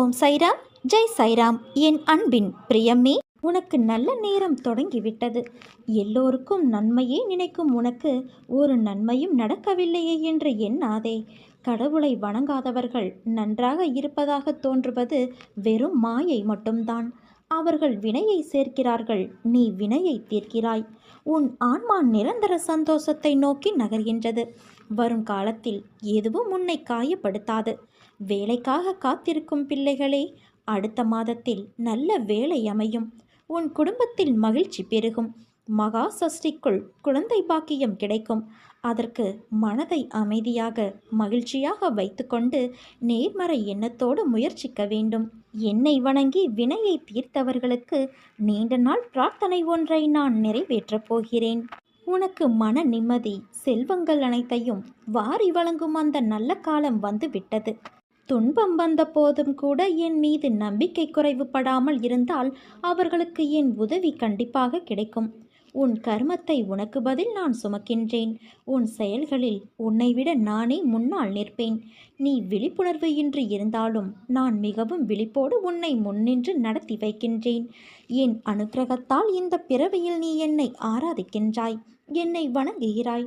ஓம் சைராம் ஜெய் சைராம். என் அன்பின் பிரியமே உனக்கு நல்ல நேரம் தொடங்கிவிட்டது. எல்லோருக்கும் நன்மையே நினைக்கும் உனக்கு ஒரு நன்மையும் நடக்கவில்லையே என்று எண்ணாதே. கடவுளை வணங்காதவர்கள் நன்றாக இருப்பதாக தோன்றுவது வெறும் மாயை மட்டும்தான். அவர்கள் வினையை சேர்க்கிறார்கள் நீ வினையை தீர்க்கிறாய். உன் ஆன்மா நிரந்தர சந்தோஷத்தை நோக்கி நகர்கின்றது. வரும் காலத்தில் எதுவும் உன்னை காயப்படுத்தாது. வேலைக்காக காத்திருக்கும் பிள்ளைகளே அடுத்த மாதத்தில் நல்ல வேலை அமையும். உன் குடும்பத்தில் மகிழ்ச்சி பெருகும். மகா சஷ்டிக்குள் குழந்தை பாக்கியம் கிடைக்கும். அதற்கு மனதை அமைதியாக மகிழ்ச்சியாக வைத்துக்கொண்டு நேர்மறை எண்ணத்தோடு முயற்சிக்க வேண்டும். என்னை வணங்கி வினையை தீர்த்தவர்களுக்கு நீண்ட நாள் பிரார்த்தனை ஒன்றை நான் நிறைவேற்றப் போகிறேன். உனக்கு மன நிம்மதி செல்வங்கள் அனைத்தையும் வாரி வழங்கும் அந்த நல்ல காலம் வந்து விட்டது துன்பம் வந்த போதும் கூட என் மீது நம்பிக்கை குறைவுபடாமல் இருந்தால் அவர்களுக்கு என் உதவி கண்டிப்பாக கிடைக்கும். உன் கர்மத்தை உனக்கு பதில் நான் சுமக்கின்றேன். உன் செயல்களில் உன்னை விட நானே முன்னால் நிற்பேன். நீ விழிப்புணர்வு இன்றி இருந்தாலும் நான் மிகவும் விழிப்போடு உன்னை முன்னின்று நடத்தி வைக்கின்றேன். என் அனுக்கிரகத்தால் இந்த பிறவியில் நீ என்னை ஆராதிக்கின்றாய். என்னை வணங்குகிறாய்.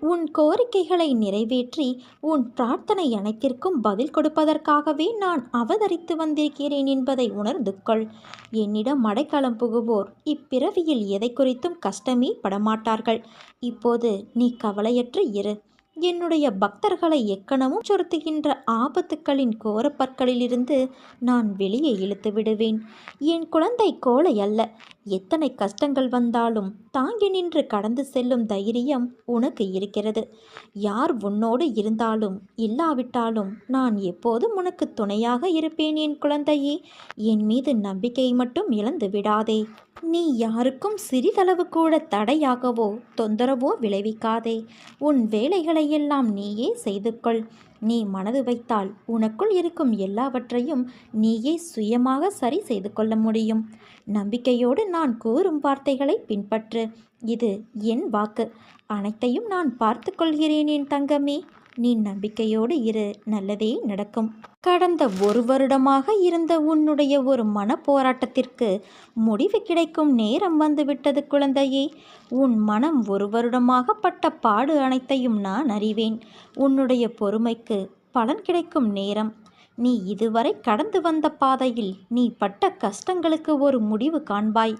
உன் கோரிக்கைகளை நிறைவேற்றி உன் பிரார்த்தனை அனைத்திற்கும் பதில் கொடுப்பதற்காகவே நான் அவதரித்து வந்திருக்கிறேன் என்பதை உணர்ந்து கொள் என்னிடம் அடைக்கலம் புகுவோர் இப்பிறவியில் எதை குறித்தும் கஷ்டமே படமாட்டார்கள். இப்போது நீ கவலையற்று இரு. என்னுடைய பக்தர்களை எக்கணமும் சொருத்துகின்ற ஆபத்துக்களின் கோரப்பற்களிலிருந்து நான் வெளியே இழுத்து விடுவேன் என் குழந்தை கோழை அல்ல. எத்தனை கஷ்டங்கள் வந்தாலும் தாங்கி நின்று கடந்து செல்லும் தைரியம் உனக்கு இருக்கிறது. யார் உன்னோடு இருந்தாலும் இல்லாவிட்டாலும் நான் எப்போதும் உனக்கு துணையாக இருப்பேன் என் குழந்தையே. என் மீது நம்பிக்கை மட்டும் இழந்து விடாதே. நீ யாருக்கும் சிறிதளவு கூட தடையாகவோ தொந்தரவோ விளைவிக்காதே. உன் வேலைகளையெல்லாம் நீயே செய்து கொள் நீ மனது வைத்தால் உனக்குள் இருக்கும் எல்லாவற்றையும் நீயே சுயமாக சரி செய்து கொள்ள முடியும். நம்பிக்கையோடு நான் கூறும் வார்த்தைகளை பின்பற்று. இது என் வாக்கு. அனைத்தையும் நான் பார்த்து கொள்கிறேன் என் தங்கமே. நீ நம்பிக்கையோடு இரு. நல்லதே நடக்கும். கடந்த ஒரு வருடமாக இருந்த உன்னுடைய ஒரு மன போராட்டத்திற்கு முடிவு கிடைக்கும் நேரம் வந்துவிட்டது குழந்தையே. உன் மனம் ஒரு வருடமாக பட்ட பாடு அனைத்தையும் நான் அறிவேன். உன்னுடைய பொறுமைக்கு பலன் கிடைக்கும் நேரம். நீ இதுவரை கடந்து வந்த பாதையில் நீ பட்ட கஷ்டங்களுக்கு ஒரு முடிவு காண்பாய்.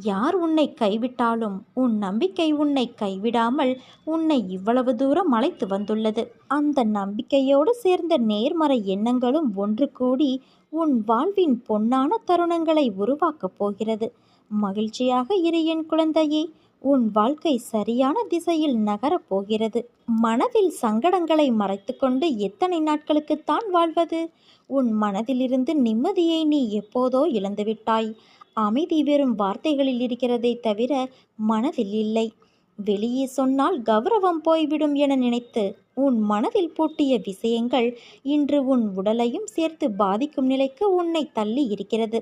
யார் உன்னை கைவிட்டாலும் உன் நம்பிக்கை உன்னை கைவிடாமல் உன்னை இவ்வளவு தூரம் அழைத்து வந்துள்ளது. அந்த நம்பிக்கையோடு சேர்ந்த நேர்மறை எண்ணங்களும் ஒன்று கூடி உன் வாழ்வின் பொன்னான தருணங்களை உருவாக்கப் போகிறது. மகிழ்ச்சியாக இரு என் குழந்தையே. உன் வாழ்க்கை சரியான திசையில் நகரப் போகிறது. மனதில் சங்கடங்களை மறைத்துக்கொண்டு எத்தனை நாட்களுக்குத்தான் வாழ்வது? உன் மனதிலிருந்து நிம்மதியை நீ எப்போதோ இழந்துவிட்டாய். அமைதி வெறும் வார்த்தைகளில் இருக்கிறதை தவிர மனதில் இல்லை. வெளியே சொன்னால் கௌரவம் போய்விடும் என நினைத்து உன் மனதில் பூட்டிய விஷயங்கள் இன்று உன் உடலையும் சேர்த்து பாதிக்கும் நிலைக்கு உன்னை தள்ளி இருக்கிறது.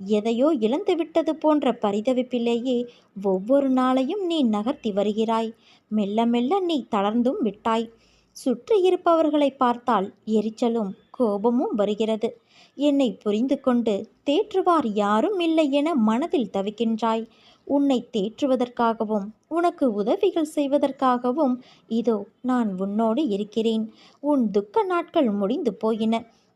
எதையோ இழந்துவிட்டது போன்ற பரிதவிப்பிலேயே ஒவ்வொரு நாளையும் நீ நகர்த்தி வருகிறாய். மெல்ல மெல்ல நீ தளர்ந்தும் விட்டாய். சுற்றி இருப்பவர்களை பார்த்தால் எரிச்சலும் கோபமும் வருகிறது. என்னை புரிந்து கொண்டு தேற்றுவார் யாரும் இல்லை என மனதில் தவிக்கின்றாய். உன்னை தேற்றுவதற்காகவும் உனக்கு உதவிகள் செய்வதற்காகவும் இதோ நான் உன்னோடு இருக்கிறேன். உன் துக்க நாட்கள் முடிந்து போயின.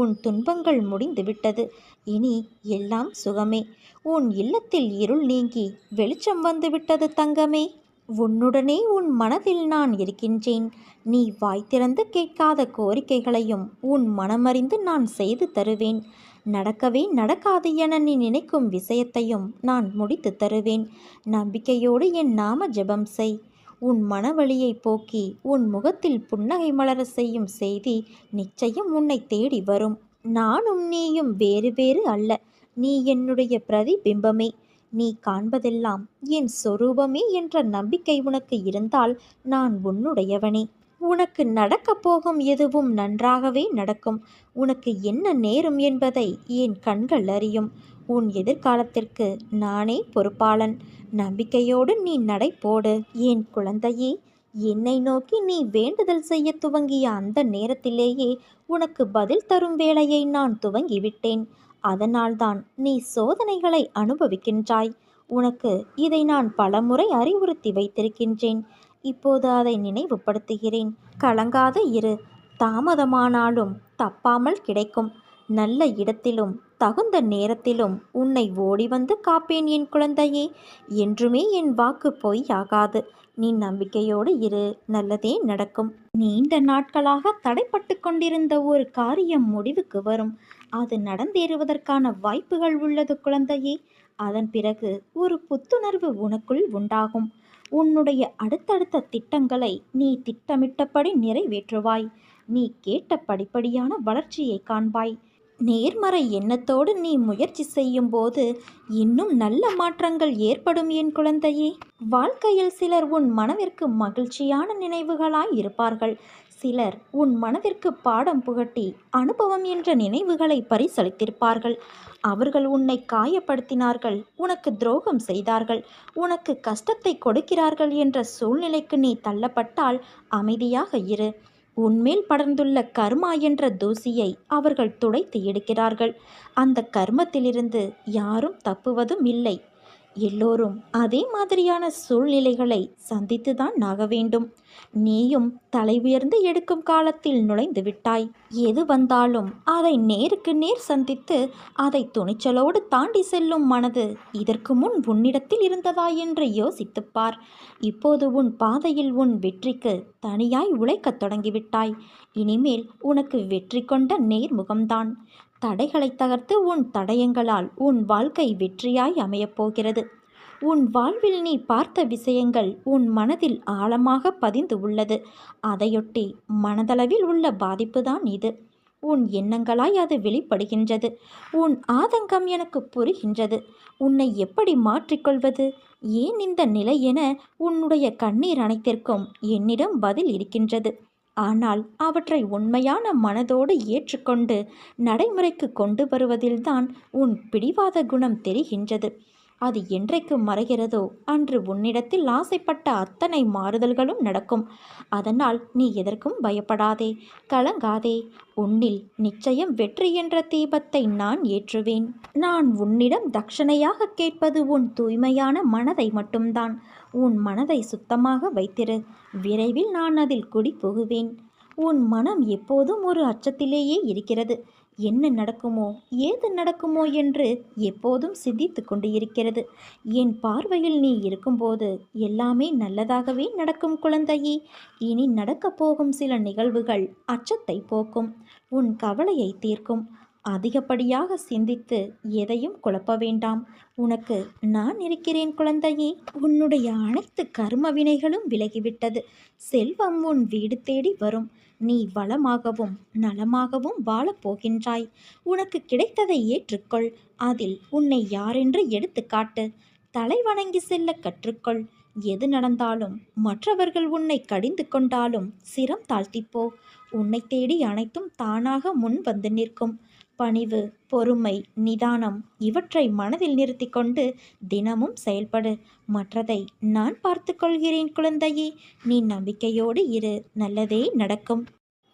உன் துன்பங்கள் முடிந்துவிட்டது. இனி எல்லாம் சுகமே. உன் இல்லத்தில் இருள் நீங்கி வெளிச்சம் வந்துவிட்டது தங்கமே. உன்னுடனே உன் மனதில் நான் இருக்கின்றேன். நீ வாய் திறந்து கேட்காத கோரிக்கைகளையும் உன் மனமறிந்து நான் செய்து தருவேன். நடக்கவே நடக்காது என நீ நினைக்கும் விஷயத்தையும் நான் முடித்து தருவேன். நம்பிக்கையோடு என் நாம ஜெபம் செய். உன் மனவழியை போக்கி உன் முகத்தில் புன்னகை மலர செய்யும் செய்தி நிச்சயம் உன்னை தேடி வரும். நானும் நீயும் வேறு வேறு அல்ல. நீ என்னுடைய பிரதிபிம்பமே. நீ காண்பதெல்லாம் என் சொரூபமே என்ற நம்பிக்கை உனக்கு இருந்தால் நான் உன்னுடையவனே. உனக்கு நடக்கப் போகும் எதுவும் நன்றாகவே நடக்கும். உனக்கு என்ன நேரும் என்பதை என் கண்கள் அறியும். உன் எதிர்காலத்திற்கு நானே பொறுப்பாளன். நம்பிக்கையோடு நீ நடை போடு. என் குழந்தையே என்னை நோக்கி நீ வேண்டுதல் செய்ய துவங்கிய அந்த நேரத்திலேயே உனக்கு பதில் தரும் வேலையை நான் துவங்கிவிட்டேன். அதனால்தான் நீ சோதனைகளை அனுபவிக்கின்றாய். உனக்கு இதை நான் பலமுறை அறிவுறுத்தி வைத்திருக்கின்றேன். இப்போது அதை நினைவுபடுத்துகிறேன். கலங்காத இரு. தாமதமானாலும் தப்பாமல் கிடைக்கும். நல்ல இடத்திலும் தகுந்த நேரத்திலும் உன்னை ஓடி வந்து காப்பேன் என் குழந்தையே. என்றுமே என் வாக்கு பொய்யாகாது. நீ நம்பிக்கையோடு இரு. நல்லதே நடக்கும். நீண்ட நாட்களாக தடைப்பட்டு கொண்டிருந்த ஒரு காரியம் முடிவுக்கு வரும். அது நடந்தேறுவதற்கான வாய்ப்புகள் உள்ளது குழந்தையே. அதன் பிறகு ஒரு புத்துணர்வு உனக்குள் உண்டாகும். உன்னுடைய அடுத்தடுத்த திட்டங்களை நீ திட்டமிட்டபடி நிறைவேற்றுவாய். நீ கேட்ட படிப்படியான வளர்ச்சியை காண்பாய். நேர்மறை எண்ணத்தோடு நீ முயற்சி செய்யும் போது இன்னும் நல்ல மாற்றங்கள் ஏற்படும் என் குழந்தையே. வாழ்க்கையில் சிலர் உன் மனதிற்கு மகிழ்ச்சியான நினைவுகளாய் இருப்பார்கள். சிலர் உன் மனதிற்கு பாடம் புகட்டி அனுபவம் என்ற நினைவுகளை பரிசளித்திருப்பார்கள். அவர்கள் உன்னை காயப்படுத்தினார்கள் உனக்கு துரோகம் செய்தார்கள் உனக்கு கஷ்டத்தை கொடுக்கிறார்கள் என்ற சூழ்நிலைக்கு நீ தள்ளப்பட்டால் அமைதியாக இரு. உன்மேல் படர்ந்துள்ள கர்மா என்ற தூசியை அவர்கள் துடைத்து எடுக்கிறார்கள். அந்த கர்மத்திலிருந்து யாரும் தப்புவதும் இல்லை. எல்லோரும் அதே மாதிரியான சூழ்நிலைகளை சந்தித்துதான் ஆக வேண்டும். நீயும் தலை உயர்ந்து எடுக்கும் காலத்தில் நுழைந்து விட்டாய். எது வந்தாலும் அதை நேருக்கு நேர் சந்தித்து அதை துணிச்சலோடு தாண்டி செல்லும் மனது இதற்கு முன் உன்னிடத்தில் இருந்ததா என்று யோசித்துப்பார். இப்போது உன் பாதையில் உன் வெற்றிக்கு தனியாய் உழைக்கத் தொடங்கிவிட்டாய். இனிமேல் உனக்கு வெற்றி கொண்ட நேர்முகம்தான். தடைகளை தகர்த்து உன் தடயங்களால் உன் வாழ்க்கை வெற்றியாய் அமையப் போகிறது உன் வாழ்வில் நீ பார்த்த விஷயங்கள் உன் மனதில் ஆழமாக பதிந்து உள்ளது. அதையொட்டி மனதளவில் உள்ள பாதிப்பு தான் இது. உன் எண்ணங்களாய் அது வெளிப்படுகின்றது. உன் ஆதங்கம் எனக்கு புரிகின்றது. உன்னை எப்படி மாற்றிக்கொள்வது? ஏன் இந்த நிலை என உன்னுடைய கண்ணீர் அனைத்திற்கும் என்னிடம் பதில் இருக்கின்றது. ஆனால் அவற்றை உண்மையான மனதோடு ஏற்றுக்கொண்டு நடைமுறைக்கு கொண்டு வருவதில்தான் உன் பிடிவாத குணம் தெரிகின்றது. அது என்றைக்கு மறைகிறதோ அன்று உன்னிடத்தில் ஆசைப்பட்ட அத்தனை மாறுதல்களும் நடக்கும். அதனால் நீ எதற்கும் பயப்படாதே கலங்காதே. உன்னில் நிச்சயம் வெற்றி என்ற தீபத்தை நான் ஏற்றுவேன். நான் உன்னிடம் தட்சணையாக கேட்பது உன் தூய்மையான மனதை மட்டும்தான். உன் மனதை சுத்தமாக வைத்திரு. விரைவில் நான் அதில் குடி புகுவேன். உன் மனம் எப்போதும் ஒரு அச்சத்திலேயே இருக்கிறது. என்ன நடக்குமோ ஏது நடக்குமோ என்று எப்போதும் சிந்தித்து கொண்டு இருக்கிறது என் பார்வையில் நீ இருக்கும்போது எல்லாமே நல்லதாகவே நடக்கும் குழந்தையே. இனி நடக்கப் போகும் சில நிகழ்வுகள் அச்சத்தை போக்கும். உன் கவலையை தீர்க்கும். அதிகப்படியாக சிந்தித்து எதையும் குழப்ப வேண்டாம். உனக்கு நான் இருக்கிறேன் குழந்தையே. உன்னுடைய அனைத்து கர்ம வினைகளும் விலகிவிட்டது. செல்வம் உன் வீடு தேடி வரும். நீ வளமாகவும் நலமாகவும் வாழப் போகின்றாய். உனக்கு கிடைத்ததை ஏற்றுக்கொள். அதில் உன்னை யாரென்று எடுத்துக்காட்டு தலை வணங்கி செல்ல கற்றுக்கொள். எது நடந்தாலும் மற்றவர்கள் உன்னை கடிந்து கொண்டாலும் சிரம் தாழ்த்திப்போ உன்னை தேடி அனைத்தும் தானாக முன் வந்து நிற்கும். பணிவு பொறுமை நிதானம் இவற்றை மனதில் நிறுத்தி கொண்டு தினமும் செயல்படு. மற்றதை நான் பார்த்துக்கொள்கிறேன் குழந்தையே. நீ நம்பிக்கையோடு இரு. நல்லதே நடக்கும்.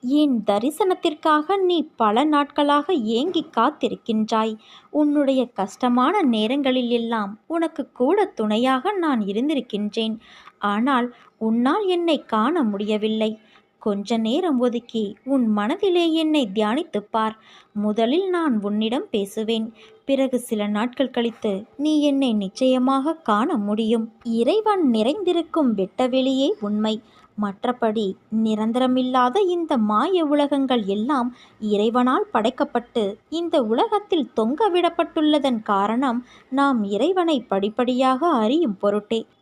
என் தரிசனத்திற்காக நீ பல நாட்களாக ஏங்கி காத்திருக்கின்றாய். உன்னுடைய கஷ்டமான நேரங்களில் எல்லாம் உனக்கு கூட துணையாக நான் இருந்திருக்கின்றேன். ஆனால் உன்னால் என்னை காண முடியவில்லை. கொஞ்ச நேரம் ஒதுக்கி உன் மனதிலே என்னை தியானித்துப் பார். முதலில் நான் உன்னிடம் பேசுவேன். பிறகு சில நாட்கள் கழித்து நீ என்னை நிச்சயமாக காண முடியும். இறைவன் நிறைந்திருக்கும் வெட்டவெளியே உண்மை. மற்றபடி நிரந்தரமில்லாத இந்த மாய உலகங்கள் எல்லாம் இறைவனால் படைக்கப்பட்டு இந்த உலகத்தில் தொங்க விடப்பட்டுள்ளதன் காரணம் நாம் இறைவனை படிப்படியாக அறியும் பொருட்டே.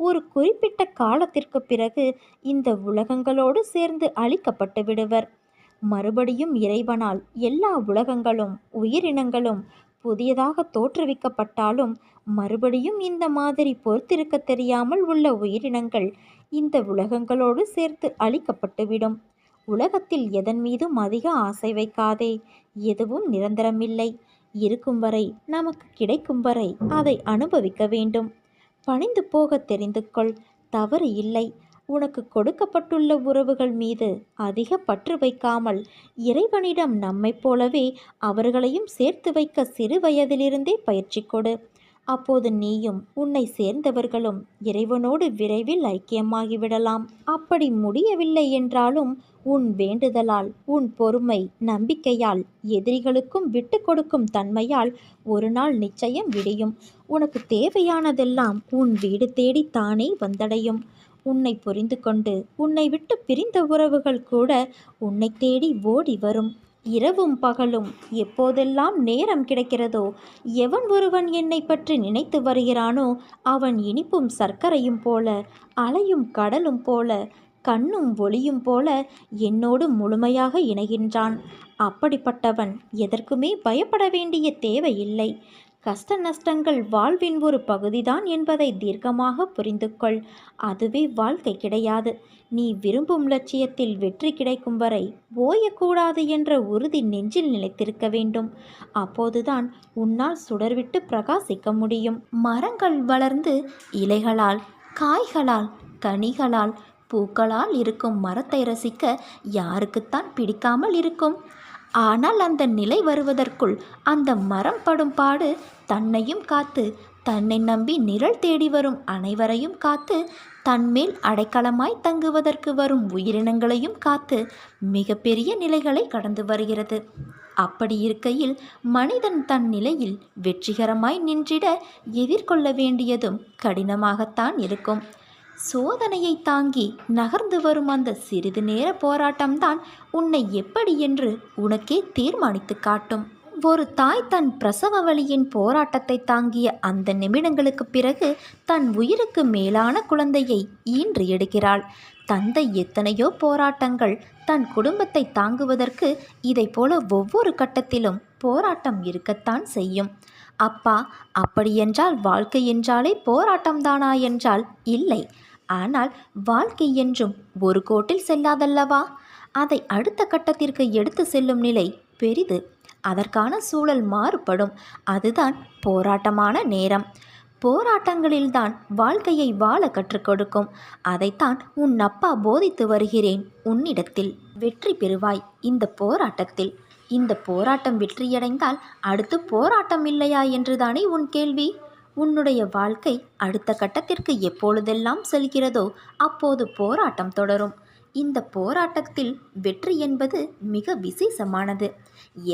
ஒரு குறிப்பிட்ட காலத்திற்கு பிறகு இந்த உலகங்களோடு சேர்ந்து அழிக்கப்பட்டு விடுவர். மறுபடியும் இறைவனால் எல்லா உலகங்களும் உயிரினங்களும் புதியதாக தோற்றுவிக்கப்பட்டாலும் மறுபடியும் இந்த மாதிரி பொறுத்திருக்க தெரியாமல் உள்ள உயிரினங்கள் இந்த உலகங்களோடு சேர்த்து அழிக்கப்பட்டுவிடும் உலகத்தில் எதன் மீதும் அதிக ஆசை வைக்காதே எதுவும் நிரந்தரமில்லை. இருக்கும் வரை நமக்கு கிடைக்கும் வரை அதை அனுபவிக்க வேண்டும். பணிந்து போக தெரிந்து கொள் தவறு இல்லை. உனக்கு கொடுக்கப்பட்டுள்ள உறவுகள் மீது அதிக பற்று வைக்காமல் இறைவனிடம் நம்மைப் போலவே அவர்களையும் சேர்த்து வைக்க சிறு வயதிலிருந்தே பயிற்சி கொடு. அப்போது நீயும் உன்னை சேர்ந்தவர்களும் இறைவனோடு விரைவில் ஐக்கியமாகிவிடலாம். அப்படி முடியவில்லை என்றாலும் உன் வேண்டுதலால் உன் பொறுமை நம்பிக்கையால் எதிரிகளுக்கும் விட்டு கொடுக்கும் தன்மையால் ஒரு நாள் நிச்சயம் விடியும். உனக்கு தேவையானதெல்லாம் உன் வீடு தேடி தானே வந்தடையும். உன்னை புரிந்து கொண்டு உன்னை விட்டு பிரிந்த உறவுகள் கூட உன்னை தேடி ஓடி வரும். இரவும் பகலும் எப்போதெல்லாம் நேரம் கிடைக்கிறதோ எவன் ஒருவன் என்னை பற்றி நினைத்து வருகிறானோ அவன் இனிப்பும் சர்க்கரையும் போல அலையும் கடலும் போல கண்ணும் ஒளியும் போல என்னோடு முழுமையாக இணைகின்றான். அப்படிப்பட்டவன் எதற்குமே பயப்பட வேண்டிய தேவையில்லை. கஷ்ட நஷ்டங்கள் வாழ்வின் ஒரு பகுதிதான் என்பதை தீர்க்கமாக புரிந்து கொள் அதுவே வாழ்க்கை கிடையாது. நீ விரும்பும் லட்சியத்தில் வெற்றி கிடைக்கும் வரை ஓயக்கூடாது என்ற உறுதி நெஞ்சில் நிலைத்திருக்க வேண்டும். அப்போதுதான் உன்னால் சுடர்விட்டு பிரகாசிக்க முடியும். மரங்கள் வளர்ந்து இலைகளால் காய்களால் கனிகளால் பூக்களால் இருக்கும் மரத்தை ரசிக்க யாருக்குத்தான் பிடிக்காமல் இருக்கும்? ஆனால் அந்த நிலை வருவதற்குள் அந்த மரம் படும் பாடு தன்னையும் காத்து தன்னை நம்பி நிழல் தேடி வரும் அனைவரையும் காத்து தன்மேல் அடைக்கலமாய் தங்குவதற்கு வரும் உயிரினங்களையும் காத்து மிகப்பெரிய நிலைகளை கடந்து வருகிறது. அப்படி இருக்கையில் மனிதன் தன் நிலையில் வெற்றிகரமாய் நின்றிட எதிர்கொள்ள வேண்டியதும் கடினமாகத்தான் இருக்கும். சோதனையை தாங்கி நகர்ந்து வரும் அந்த சிறிது நேர போராட்டம்தான் உன்னை எப்படி என்று உனக்கே தீர்மானித்து காட்டும். ஒரு தாய் தன் பிரசவ வழியின் போராட்டத்தை தாங்கிய அந்த நிமிடங்களுக்கு பிறகு தன் உயிருக்கு மேலான குழந்தையை ஈன்று எடுக்கிறாள். தந்தை எத்தனையோ போராட்டங்கள் தன் குடும்பத்தை தாங்குவதற்கு இதை போல ஒவ்வொரு கட்டத்திலும் போராட்டம் இருக்கத்தான் செய்யும். அப்பா அப்படியென்றால் வாழ்க்கை என்றாலே போராட்டம்தானா என்றால் இல்லை. ஆனால் வாழ்க்கை என்றும் ஒரு கோட்டில் செல்லாதல்லவா? அதை அடுத்த கட்டத்திற்கு எடுத்து செல்லும் நிலை பெரிது. அதற்கான சூழல் மாறுபடும். அதுதான் போராட்டமான நேரம். போராட்டங்களில்தான் வாழ்க்கையை வாழ கற்றுக் கொடுக்கும். அதைத்தான் உன் அப்பா போதித்து வருகிறேன் உன்னிடத்தில். வெற்றி பெறுவாய் இந்த போராட்டத்தில். இந்த போராட்டம் வெற்றியடைந்தால் அடுத்து போராட்டம் இல்லையா என்றுதானே உன் கேள்வி? உன்னுடைய வாழ்க்கை அடுத்த கட்டத்திற்கு எப்பொழுதெல்லாம் செல்கிறதோ அப்போது போராட்டம் தொடரும். இந்த போராட்டத்தில் வெற்றி என்பது மிக விசேஷமானது.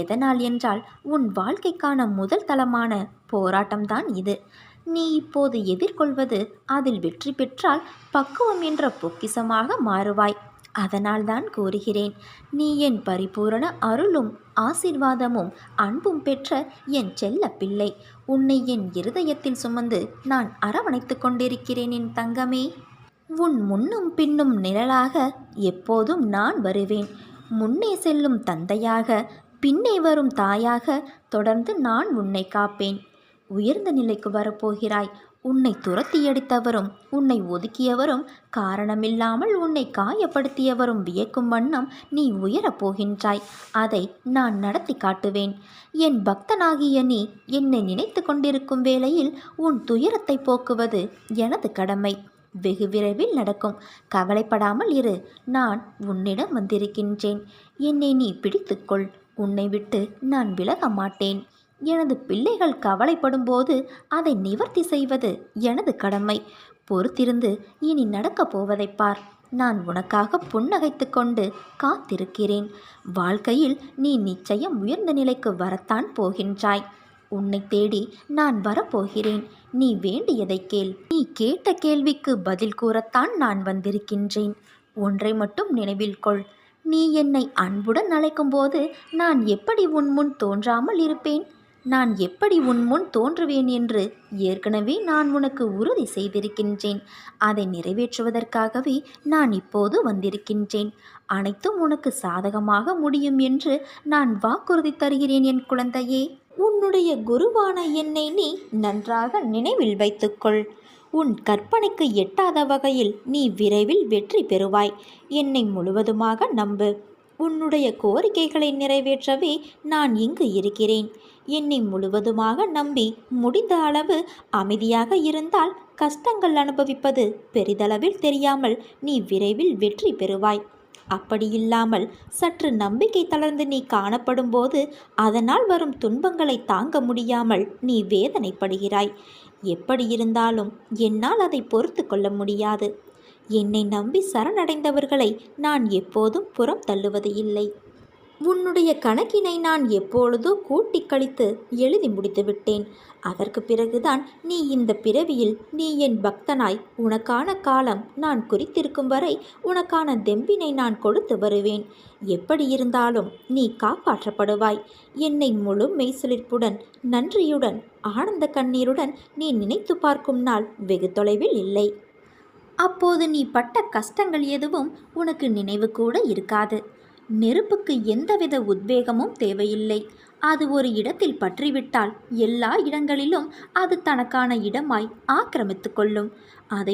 எதனால் என்றால் உன் வாழ்க்கைக்கான முதல் தளமான போராட்டம்தான் இது. நீ இப்போது எதிர்கொள்வது அதில் வெற்றி பெற்றால் பக்குவம் என்ற பொக்கிசமாக மாறுவாய். அதனால்தான் கூறுகிறேன் நீ என் பரிபூரண அருளும் ஆசீர்வாதமும் அன்பும் பெற்ற என் செல்ல பிள்ளை. உன்னை என் இருதயத்தில் சுமந்து நான் அரவணைத்துக் கொண்டிருக்கிறேன் என் தங்கமே. உன் முன்னும் பின்னும் நிழலாக எப்போதும் நான் வருவேன். முன்னே செல்லும் தந்தையாக பின்னே வரும் தாயாக தொடர்ந்து நான் உன்னை காப்பேன். உயர்ந்த நிலைக்கு வரப்போகிறாய். உன்னை துரத்தி அடித்தவரும் உன்னை ஒதுக்கியவரும் காரணமில்லாமல் உன்னை காயப்படுத்தியவரும் வியக்கும் வண்ணம் நீ உயரப் போகின்றாய். அதை நான் நடத்தி காட்டுவேன். என் பக்தனாகிய நீ என்னை நினைத்து கொண்டிருக்கும் வேளையில் உன் துயரத்தை போக்குவது எனது கடமை. வெகு விரைவில் நடக்கும். கவலைப்படாமல் இரு. நான் உன்னிடம் வந்திருக்கின்றேன். என்னை நீ பிடித்துக்கொள். உன்னை விட்டு நான் விலக மாட்டேன். எனது பிள்ளைகள் கவலைப்படும் போது அதை நிவர்த்தி செய்வது எனது கடமை. பொறுத்திருந்து இனி நடக்கப் போவதைப் பார். நான் உனக்காக புன்னகைத்து கொண்டு காத்திருக்கிறேன். வாழ்க்கையில் நீ நிச்சயம் உயர்ந்த நிலைக்கு வரத்தான் போகின்றாய். உன்னை தேடி நான் வரப்போகிறேன். நீ வேண்டியதை கேள். நீ கேட்ட கேள்விக்கு பதில் கூறத்தான் நான் வந்திருக்கின்றேன். ஒன்றை மட்டும் நினைவில் கொள். நீ என்னை அன்புடன் அழைக்கும்போது நான் எப்படி உன் முன் தோன்றாமல் இருப்பேன்? நான் எப்படி உன் முன் தோன்றுவேன் என்று ஏற்கனவே நான் உனக்கு உறுதி செய்திருக்கின்றேன். அதை நிறைவேற்றுவதற்காகவே நான் இப்போது வந்திருக்கின்றேன். அனைத்தும் உனக்கு சாதகமாக முடியும் என்று நான் வாக்குறுதி தருகிறேன் என் குழந்தையே. உன்னுடைய குருவான என்னை நீ நன்றாக நினைவில் வைத்துக்கொள். உன் கற்பனைக்கு எட்டாத வகையில் நீ விரைவில் வெற்றி பெறுவாய். என்னை முழுவதுமாக நம்பு. உன்னுடைய கோரிக்கைகளை நிறைவேற்றவே நான் இங்கு இருக்கிறேன். என்னை முழுவதுமாக நம்பி முடிந்த அளவு அமைதியாக இருந்தால் கஷ்டங்கள் அனுபவிப்பது பெரிதளவில் தெரியாமல் நீ விரைவில் வெற்றி பெறுவாய். அப்படியில்லாமல் சற்று நம்பிக்கை தளர்ந்து நீ காணப்படும் போது அதனால் வரும் துன்பங்களை தாங்க முடியாமல் நீ வேதனைப்படுகிறாய். எப்படி இருந்தாலும் என்னால் அதை பொறுத்து கொள்ள முடியாது. என்னை நம்பி சரணடைந்தவர்களை நான் எப்போதும் புறம் தள்ளுவது இல்லை. உன்னுடைய கணக்கினை நான் எப்பொழுதோ கூட்டி கழித்து எழுதி முடித்து விட்டேன். அதற்கு பிறகுதான் நீ இந்த பிறவியில் நீ என் பக்தனாய். உனக்கான காலம் நான் குறித்திருக்கும் வரை உனக்கான தெம்பினை நான் கொடுத்து வருவேன். எப்படி இருந்தாலும் நீ காப்பாற்றப்படுவாய். என்னை முழு மெய்சிலிர்ப்புடன் நன்றியுடன் ஆனந்த கண்ணீருடன் நீ நினைத்து பார்க்கும் நாள் வெகு தொலைவில் இல்லை. அப்போது நீ பட்ட கஷ்டங்கள் எதுவும் உனக்கு நினைவு கூட இருக்காது. நெருப்புக்கு எந்தவித உத்வேகமும் தேவையில்லை. அது ஒரு இடத்தில் பற்றிவிட்டால் எல்லா இடங்களிலும் அது தனக்கான இடமாய் ஆக்கிரமித்து கொள்ளும்.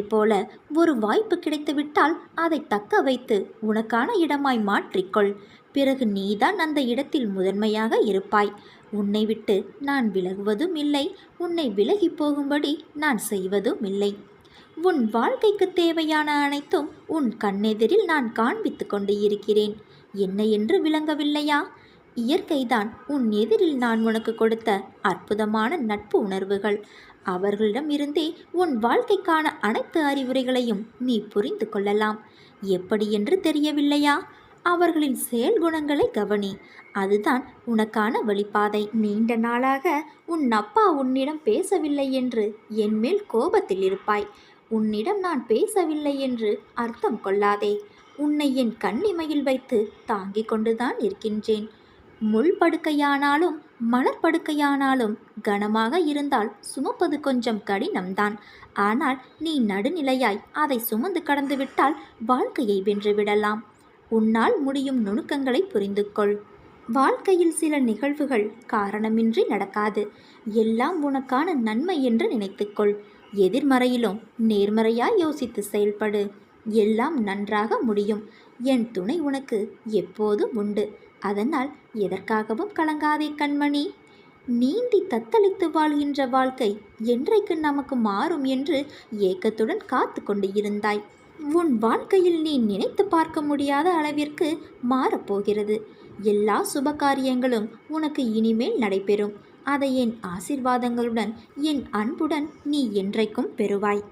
போல ஒரு வாய்ப்பு கிடைத்துவிட்டால் அதை தக்க வைத்து உனக்கான இடமாய் மாற்றிக்கொள் பிறகு நீதான் அந்த இடத்தில் முதன்மையாக இருப்பாய். உன்னை விட்டு நான் விலகுவதும் இல்லை. உன்னை விலகி போகும்படி நான் செய்வதும் இல்லை. உன் வாழ்க்கைக்கு தேவையான அனைத்தும் உன் கண்ணெதிரில் நான் காண்பித்து கொண்டு இருக்கிறேன். என்ன என்று விளங்கவில்லையா? இயற்கைதான் உன் எதிரில் நான் உனக்கு கொடுத்த அற்புதமான நட்பு உணர்வுகள். அவர்களிடம் இருந்தே உன் வாழ்க்கைக்கான அனைத்து அறிவுரைகளையும் நீ புரிந்து கொள்ளலாம். எப்படி என்று தெரியவில்லையா? அவர்களின் செயல் குணங்களை கவனி. அதுதான் உனக்கான வழிபாதை நீண்ட நாளாக உன் அப்பா உன்னிடம் பேசவில்லை என்று என்மேல் கோபத்தில் இருப்பாய். உன்னிடம் நான் பேசவில்லை என்று அர்த்தம் கொள்ளாதே. உன்னை என் கண்ணிமையில் வைத்து தாங்கிக் கொண்டுதான் இருக்கின்றேன். முள் படுக்கையானாலும் மலர்படுக்கையானாலும் கனமாக இருந்தால் சுமப்பது கொஞ்சம் கடினம்தான். ஆனால் நீ நடுநிலையாய் அதை சுமந்து கடந்துவிட்டால் வாழ்க்கையை வென்றுவிடலாம். உன்னால் முடியும் நுணுக்கங்களை புரிந்து கொள் வாழ்க்கையில் சில நிகழ்வுகள் காரணமின்றி நடக்காது. எல்லாம் உனக்கான நன்மை என்று நினைத்துக்கொள். எதிர்மறையிலும் நேர்மறையாய் யோசித்து செயல்படு. எல்லாம் நன்றாக முடியும். என் துணை உனக்கு எப்போதும் உண்டு. அதனால் எதற்காகவும் கலங்காதே கண்மணி. நீந்தி தத்தளித்து வாழ்கின்ற வாழ்க்கை என்றைக்கு நமக்கு மாறும் என்று ஏக்கத்துடன் காத்து கொண்டு இருந்தாய். உன் வாழ்க்கையில் நீ நினைத்து பார்க்க முடியாத அளவிற்கு மாறப்போகிறது. எல்லா சுப காரியங்களும் உனக்கு இனிமேல் நடைபெறும். அதை என் ஆசிர்வாதங்களுடன் என் அன்புடன் நீ என்றைக்கும் பெறுவாய்.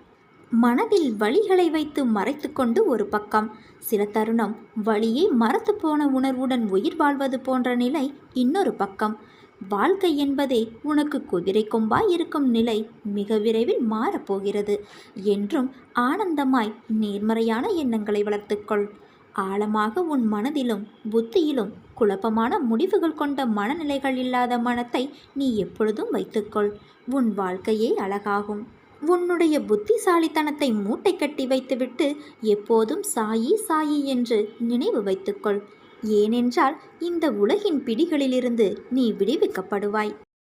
மனதில் வழிகளை வைத்து மறைத்துக்கொண்டு ஒரு பக்கம். சில தருணம் வழியே மறத்து போன உணர்வுடன் உயிர் வாழ்வது போன்ற நிலை இன்னொரு பக்கம். வாழ்க்கை என்பதே உனக்கு குதிரை கொம்பாய் இருக்கும் நிலை மிக விரைவில் மாறப்போகிறது என்றும் ஆனந்தமாய் நேர்மறையான எண்ணங்களை வளர்த்துக்கொள். ஆழமாக உன் மனதிலும் புத்தியிலும் குழப்பமான முடிவுகள் கொண்ட மனநிலைகள் இல்லாத மனத்தை நீ எப்பொழுதும் வைத்துக்கொள். உன் வாழ்க்கையே அழகாகும். உன்னுடைய புத்திசாலித்தனத்தை மூட்டை கட்டி வைத்துவிட்டு எப்போதும் சாயி சாயி என்று நினைவு வைத்துக்கொள். ஏனென்றால் இந்த உலகின் பிடிகளிலிருந்து நீ விடுவிக்கப்படுவாய்.